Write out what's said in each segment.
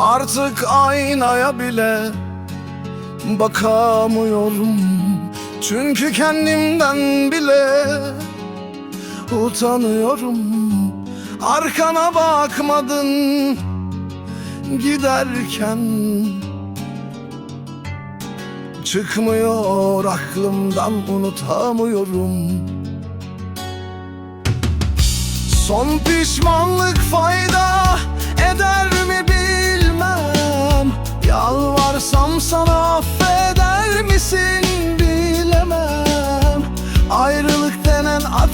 Artık aynaya bile bakamıyorum. Çünkü kendimden bile utanıyorum. Arkana bakmadın giderken. Çıkmıyor aklımdan unutamıyorum. Son pişmanlık fayda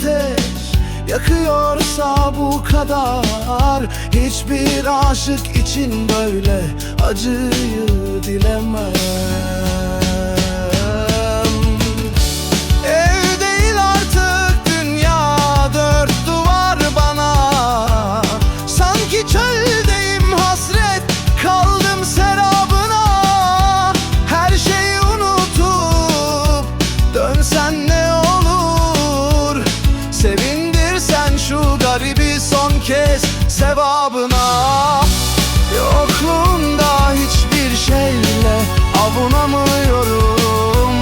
ateş yakıyorsa bu kadar Hiçbir aşık için böyle acıyı dilemem. Ev değil sevabına. Yokluğunda hiçbir şeyle avunamıyorum.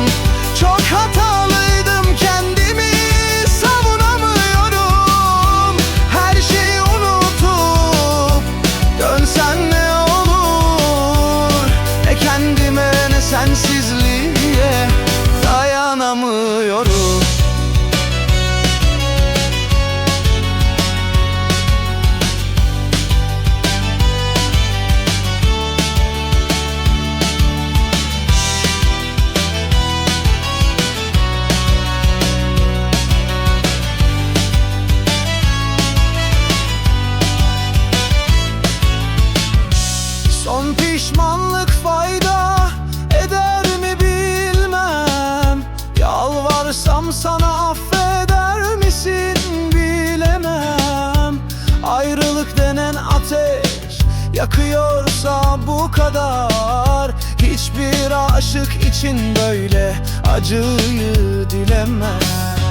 Çok hatalıydım kendimi savunamıyorum. Her şeyi unutup dönsen ne olur? Ne kendime ne sensizliğe dayanamıyorum pişmanlık fayda eder mi bilmem. Yalvarsam sana affeder misin bilemem. Ayrılık denen ateş yakıyorsa bu kadar. Hiçbir aşık için böyle acıyı dilemem